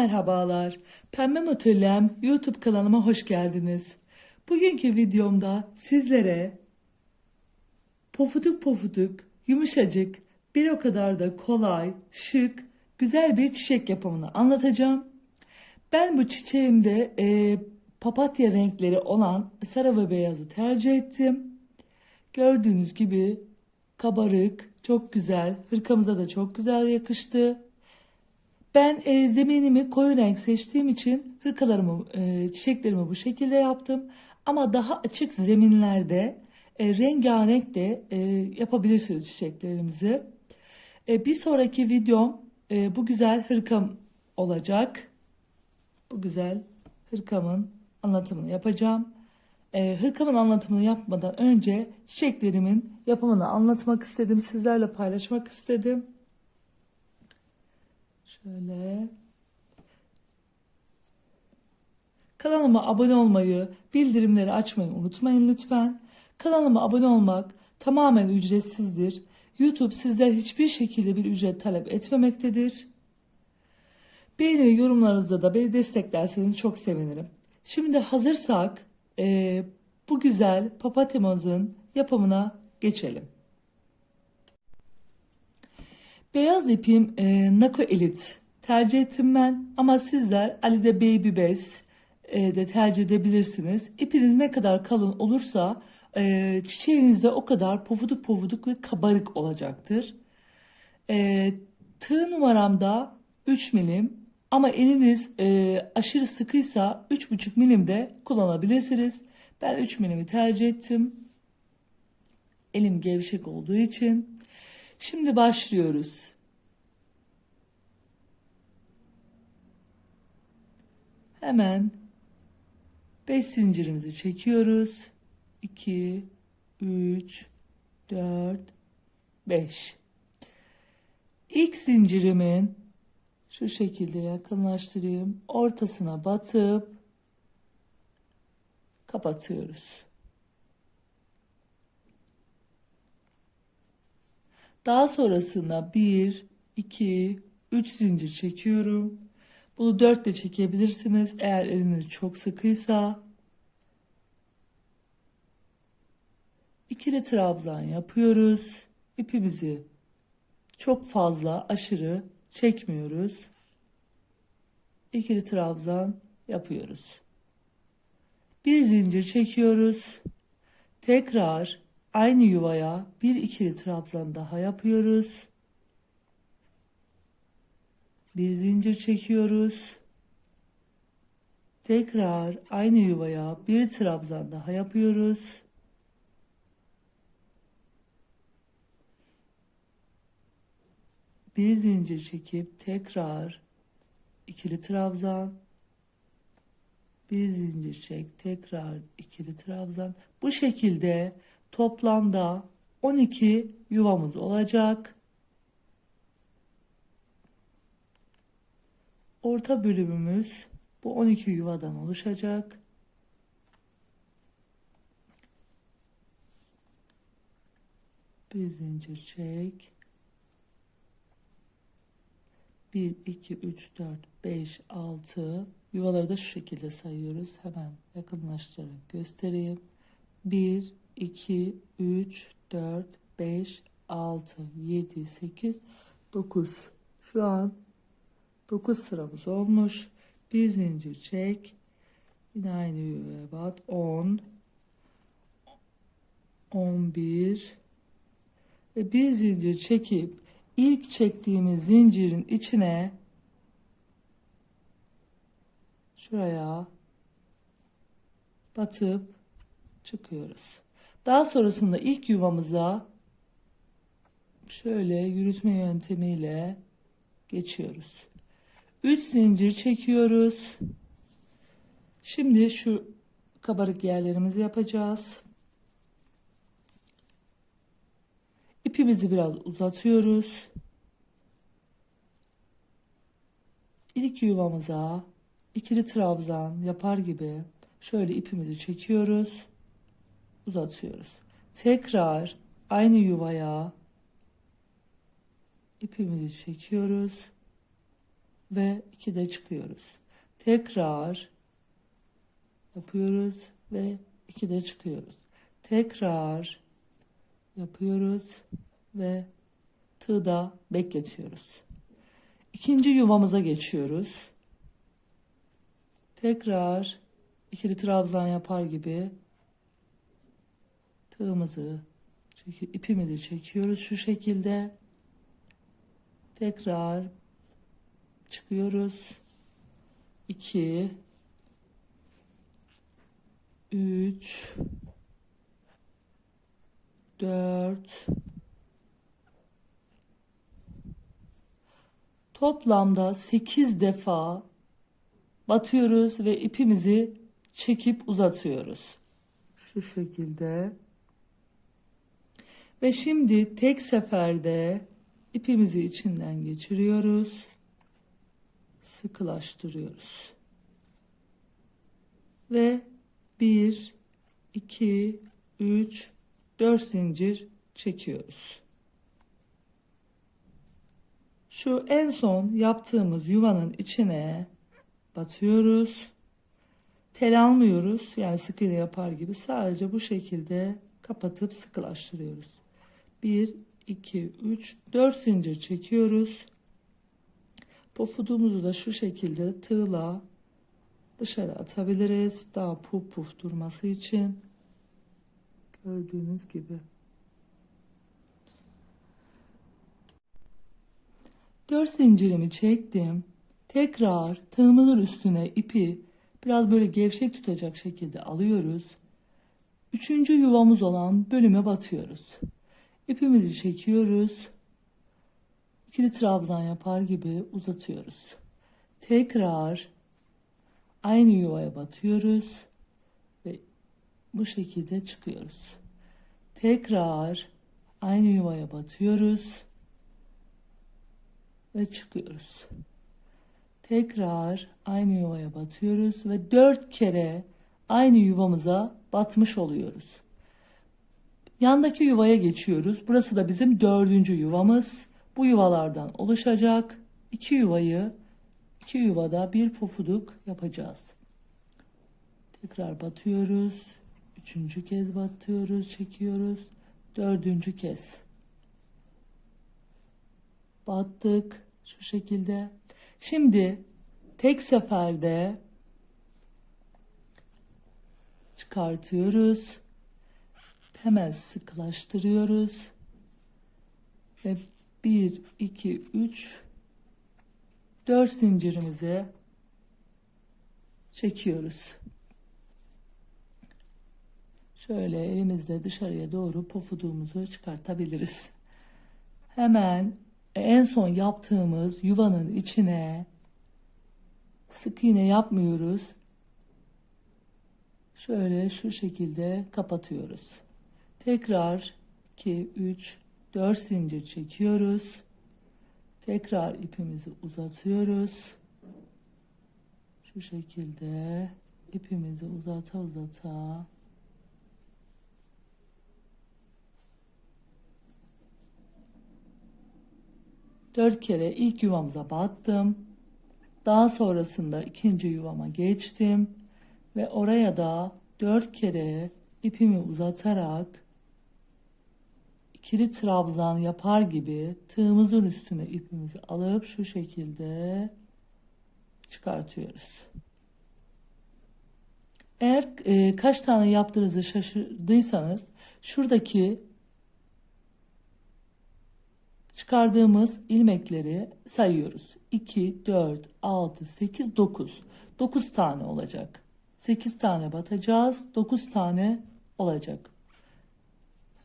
merhabalar. Pembe Atölyem YouTube kanalıma hoş geldiniz. Bugünkü videomda sizlere pofuduk pofuduk, yumuşacık, bir o kadar da kolay, şık, güzel bir çiçek yapımını anlatacağım. Ben bu çiçeğimde e, papatya renkleri olan sarı ve beyazı tercih ettim. Gördüğünüz gibi kabarık, çok güzel, hırkamıza da çok güzel yakıştı. Ben e, zeminimi koyu renk seçtiğim için hırkalarımı, e, çiçeklerimi bu şekilde yaptım. Ama daha açık zeminlerde e, rengarenk de e, yapabilirsiniz çiçeklerimizi. E, bir sonraki videom e, bu güzel hırkam olacak. Bu güzel hırkamın anlatımını yapacağım. E, hırkamın anlatımını yapmadan önce çiçeklerimin yapımını anlatmak istedim. Sizlerle paylaşmak istedim. Şöyle. Kanalıma abone olmayı, bildirimleri açmayı unutmayın lütfen. Kanalıma abone olmak tamamen ücretsizdir. YouTube sizden hiçbir şekilde bir ücret talep etmemektedir. Beğeni ve yorumlarınızda da beni desteklerseniz çok sevinirim. Şimdi hazırsak eee, bu güzel papatyamızın yapımına geçelim. Beyaz ipim e, Nako Elite tercih ettim ben ama sizler Alize Baby Best e, de tercih edebilirsiniz. İpiniz ne kadar kalın olursa e, çiçeğiniz de o kadar pofuduk pofuduk ve kabarık olacaktır. E, tığ numaramda 3 milim ama eliniz e, aşırı sıkıysa 3,5 milim de kullanabilirsiniz. Ben 3 milimi tercih ettim. Elim gevşek olduğu için. Şimdi başlıyoruz. Hemen 5 zincirimizi çekiyoruz. 2 3 4 5 İlk zincirimin şu şekilde yakınlaştırayım. Ortasına batıp kapatıyoruz. Daha sonrasında 1, 2, 3 zincir çekiyorum. Bunu 4 de çekebilirsiniz eğer eliniz çok sıkıysa. İkili trabzan yapıyoruz. İpimizi çok fazla aşırı çekmiyoruz. İkili trabzan yapıyoruz. Bir zincir çekiyoruz. Tekrar aynı yuvaya bir ikili trabzan daha yapıyoruz. Bir zincir çekiyoruz. Tekrar aynı yuvaya bir trabzan daha yapıyoruz. Bir zincir çekip tekrar ikili trabzan bir zincir çek tekrar ikili trabzan bu şekilde toplamda 12 yuvamız olacak. Orta bölümümüz bu 12 yuvadan oluşacak. Bir zincir çek. 1, 2, 3, 4, 5, 6 yuvaları da şu şekilde sayıyoruz. Hemen yakınlaştırarak göstereyim. 1, 2, 3, 4, 5, 6, 7, 8, 9. Şu an 9 sıramız olmuş. Bir zincir çek. Yine aynı yuvaya bat. 10, 11 ve bir zincir çekip ilk çektiğimiz zincirin içine şuraya batıp çıkıyoruz. Daha sonrasında ilk yuvamıza şöyle yürütme yöntemiyle geçiyoruz. 3 zincir çekiyoruz. Şimdi şu kabarık yerlerimizi yapacağız. İpimizi biraz uzatıyoruz. İlk yuvamıza ikili trabzan yapar gibi şöyle ipimizi çekiyoruz. Uzatıyoruz. Tekrar aynı yuvaya ipimizi çekiyoruz. ve 2'de çıkıyoruz. Tekrar yapıyoruz ve 2'de çıkıyoruz. Tekrar yapıyoruz ve tığda bekletiyoruz. İkinci yuvamıza geçiyoruz. Tekrar ikili trabzan yapar gibi tığımızı ipimizi çekiyoruz şu şekilde. Tekrar çıkıyoruz. 2 3 4 Toplamda 8 defa batıyoruz ve ipimizi çekip uzatıyoruz. Şu şekilde. Ve şimdi tek seferde ipimizi içinden geçiriyoruz. Sıkılaştırıyoruz. Ve 1 2 3 4 zincir çekiyoruz. Şu en son yaptığımız yuvanın içine batıyoruz. Tel almıyoruz. Yani sık iğne yapar gibi sadece bu şekilde kapatıp sıkılaştırıyoruz. 1 2 3 4 zincir çekiyoruz. Pofudumuzu da şu şekilde tığla dışarı atabiliriz. Daha puf puf durması için. Gördüğünüz gibi. Dört zincirimi çektim. Tekrar tığımın üstüne ipi biraz böyle gevşek tutacak şekilde alıyoruz. Üçüncü yuvamız olan bölüme batıyoruz. İpimizi çekiyoruz. İkili trabzan yapar gibi uzatıyoruz. Tekrar aynı yuvaya batıyoruz ve bu şekilde çıkıyoruz. Tekrar aynı yuvaya batıyoruz ve çıkıyoruz. Tekrar aynı yuvaya batıyoruz ve dört kere aynı yuvamıza batmış oluyoruz. Yandaki yuvaya geçiyoruz. Burası da bizim dördüncü yuvamız. Bu yuvalardan oluşacak. İki yuvayı, iki yuvada bir pofuduk yapacağız. Tekrar batıyoruz. Üçüncü kez batıyoruz, çekiyoruz. Dördüncü kez. Battık şu şekilde. Şimdi tek seferde çıkartıyoruz. Hemen sıkılaştırıyoruz. Ve 1, 2, 3, 4 zincirimizi çekiyoruz. Şöyle elimizle dışarıya doğru pofuduğumuzu çıkartabiliriz. Hemen en son yaptığımız yuvanın içine sık iğne yapmıyoruz. Şöyle şu şekilde kapatıyoruz. Tekrar 2, 3, 4 zincir çekiyoruz. Tekrar ipimizi uzatıyoruz. Şu şekilde ipimizi uzata uzata Dört kere ilk yuvamıza battım. Daha sonrasında ikinci yuvama geçtim. Ve oraya da dört kere ipimi uzatarak ikili trabzan yapar gibi tığımızın üstüne ipimizi alıp şu şekilde çıkartıyoruz. Eğer e, kaç tane yaptığınızı şaşırdıysanız şuradaki çıkardığımız ilmekleri sayıyoruz. 2, 4, 6, 8, 9. 9 tane olacak. 8 tane batacağız. 9 tane olacak.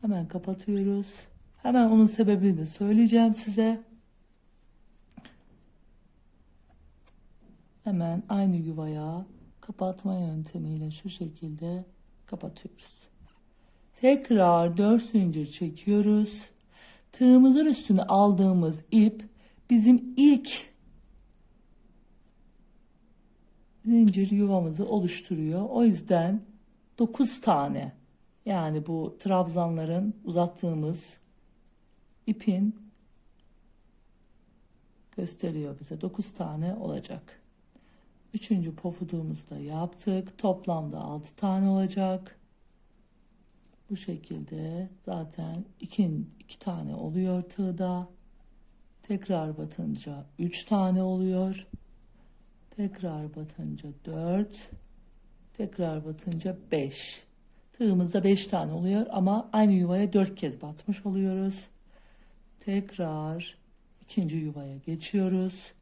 Hemen kapatıyoruz. Hemen onun sebebini de söyleyeceğim size. Hemen aynı yuvaya kapatma yöntemiyle şu şekilde kapatıyoruz. Tekrar 4 zincir çekiyoruz. Tığımızın üstüne aldığımız ip bizim ilk zincir yuvamızı oluşturuyor. O yüzden 9 tane yani bu trabzanların uzattığımız ipin gösteriyor bize. 9 tane olacak. Üçüncü pofuduğumuzu da yaptık. Toplamda 6 tane olacak. Bu şekilde zaten 2, 2 tane oluyor tığda. Tekrar batınca 3 tane oluyor. Tekrar batınca 4. Tekrar batınca 5. Tığımızda 5 tane oluyor ama aynı yuvaya 4 kez batmış oluyoruz. Tekrar ikinci yuvaya geçiyoruz.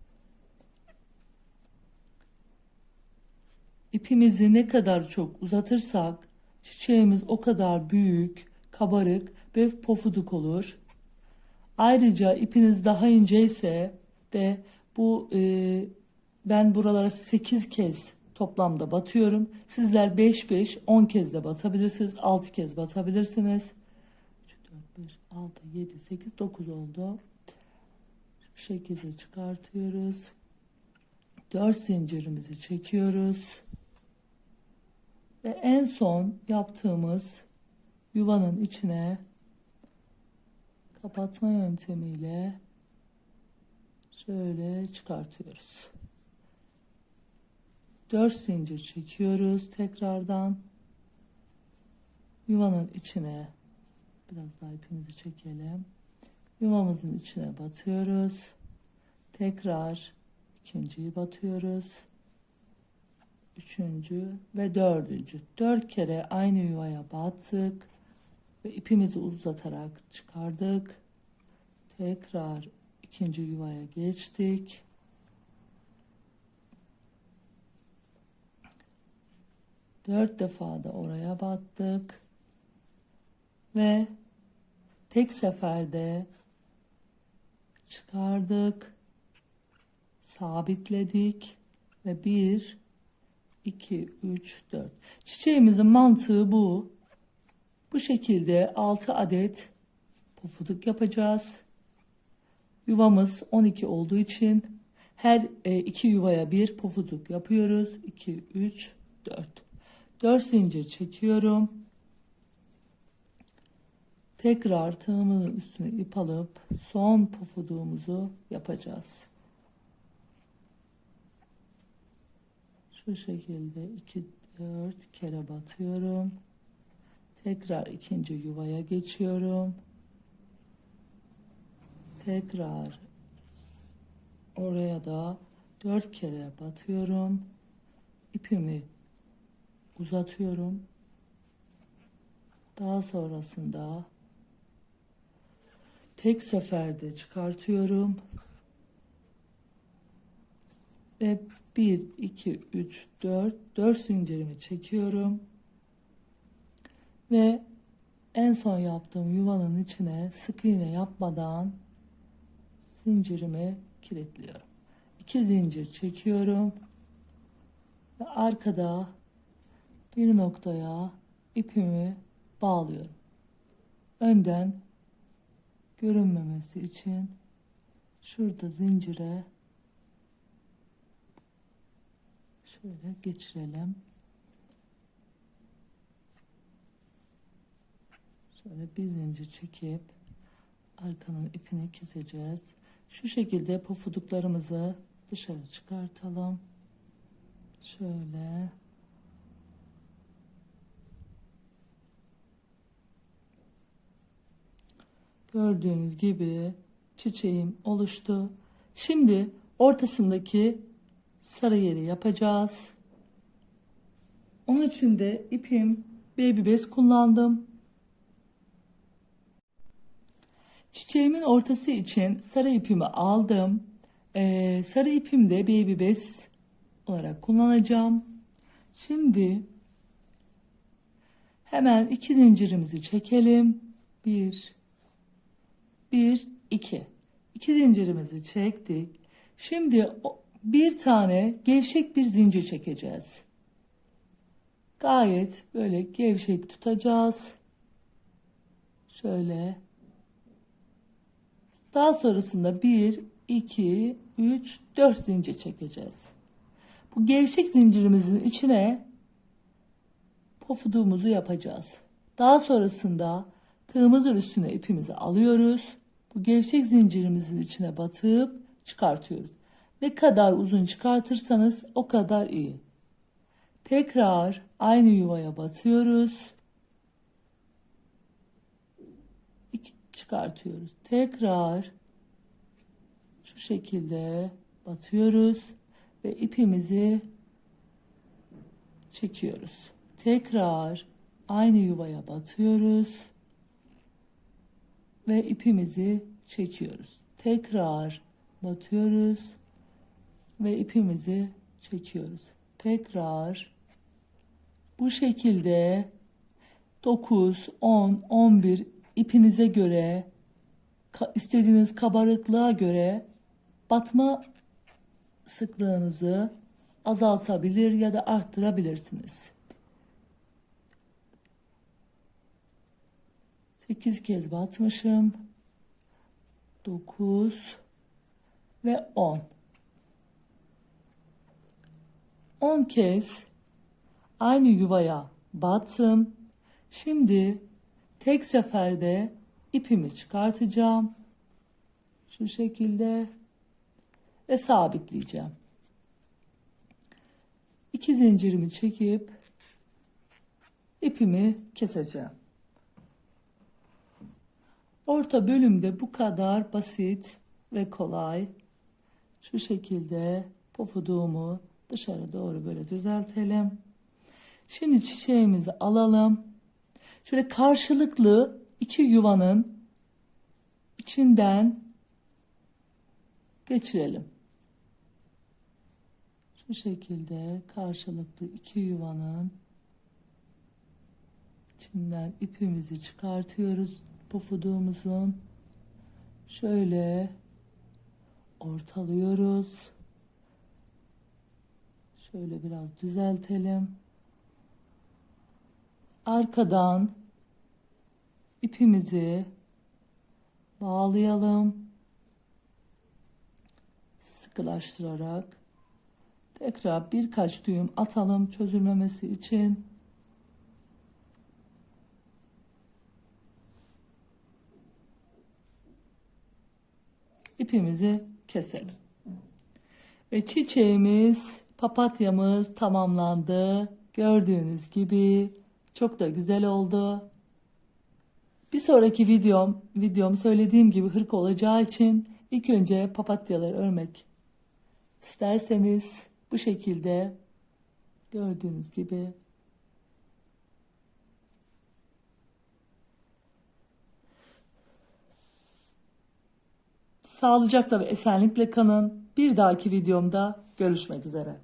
İpimizi ne kadar çok uzatırsak çiçeğimiz o kadar büyük, kabarık ve pofuduk olur. Ayrıca ipiniz daha ince ise de bu e, ben buralara 8 kez toplamda batıyorum. Sizler 5 5 10 kez de batabilirsiniz. 6 kez batabilirsiniz. 3 4 5 6 7 8 9 oldu. Bu şekilde çıkartıyoruz. 4 zincirimizi çekiyoruz. Ve en son yaptığımız yuvanın içine kapatma yöntemiyle şöyle çıkartıyoruz. 4 zincir çekiyoruz tekrardan. Yuvanın içine biraz daha ipimizi çekelim. Yuvamızın içine batıyoruz. Tekrar ikinciyi batıyoruz. Üçüncü ve dördüncü. Dört kere aynı yuvaya battık ve ipimizi uzatarak çıkardık. Tekrar ikinci yuvaya geçtik. Dört defa da oraya battık. Ve tek seferde çıkardık. Sabitledik. Ve bir, iki, üç, dört. Çiçeğimizin mantığı bu. Bu şekilde 6 adet pofuduk yapacağız. Yuvamız 12 olduğu için her e, iki yuvaya bir pofuduk yapıyoruz. 2, 3, 4. 4 zincir çekiyorum. Tekrar tığımın üstüne ip alıp son pufuduğumuzu yapacağız. Şu şekilde 2 4 kere batıyorum. Tekrar ikinci yuvaya geçiyorum. Tekrar oraya da 4 kere batıyorum. İpimi uzatıyorum. Daha sonrasında tek seferde çıkartıyorum. Ve 1, 2, 3, 4, 4 zincirimi çekiyorum. Ve en son yaptığım yuvanın içine sık iğne yapmadan zincirimi kilitliyorum. 2 zincir çekiyorum. Ve arkada bir noktaya ipimi bağlıyorum. Önden görünmemesi için şurada zincire şöyle geçirelim. Şöyle bir zincir çekip arkanın ipini keseceğiz. Şu şekilde pofuduklarımızı dışarı çıkartalım. Şöyle Gördüğünüz gibi çiçeğim oluştu. Şimdi ortasındaki sarı yeri yapacağız. Onun için de ipim baby bez kullandım. Çiçeğimin ortası için sarı ipimi aldım. Ee, sarı ipim de baby bez olarak kullanacağım. Şimdi hemen iki zincirimizi çekelim. Bir, 1, 2. İki zincirimizi çektik. Şimdi bir tane gevşek bir zincir çekeceğiz. Gayet böyle gevşek tutacağız. Şöyle. Daha sonrasında 1, 2, 3, 4 zincir çekeceğiz. Bu gevşek zincirimizin içine pofuduğumuzu yapacağız. Daha sonrasında tığımızın üstüne ipimizi alıyoruz. Bu gevşek zincirimizin içine batıp çıkartıyoruz. Ne kadar uzun çıkartırsanız o kadar iyi. Tekrar aynı yuvaya batıyoruz. İki çıkartıyoruz. Tekrar şu şekilde batıyoruz ve ipimizi çekiyoruz. Tekrar aynı yuvaya batıyoruz ve ipimizi çekiyoruz. Tekrar batıyoruz ve ipimizi çekiyoruz. Tekrar bu şekilde 9, 10, 11 ipinize göre istediğiniz kabarıklığa göre batma sıklığınızı azaltabilir ya da arttırabilirsiniz. 8 kez batmışım. 9 ve 10. 10 kez aynı yuvaya battım. Şimdi tek seferde ipimi çıkartacağım. Şu şekilde ve sabitleyeceğim. İki zincirimi çekip ipimi keseceğim. Orta bölümde bu kadar basit ve kolay. Şu şekilde pofuduğumu dışarı doğru böyle düzeltelim. Şimdi çiçeğimizi alalım. Şöyle karşılıklı iki yuvanın içinden geçirelim. Şu şekilde karşılıklı iki yuvanın içinden ipimizi çıkartıyoruz pofuduğumuzun. Şöyle ortalıyoruz. Şöyle biraz düzeltelim. Arkadan ipimizi bağlayalım. Sıkılaştırarak tekrar birkaç düğüm atalım çözülmemesi için. İpimizi keselim. Ve çiçeğimiz, papatyamız tamamlandı. Gördüğünüz gibi çok da güzel oldu. Bir sonraki videom, videom söylediğim gibi hırka olacağı için ilk önce papatyaları örmek isterseniz bu şekilde gördüğünüz gibi Sağlıcakla ve esenlikle kalın. Bir dahaki videomda görüşmek üzere.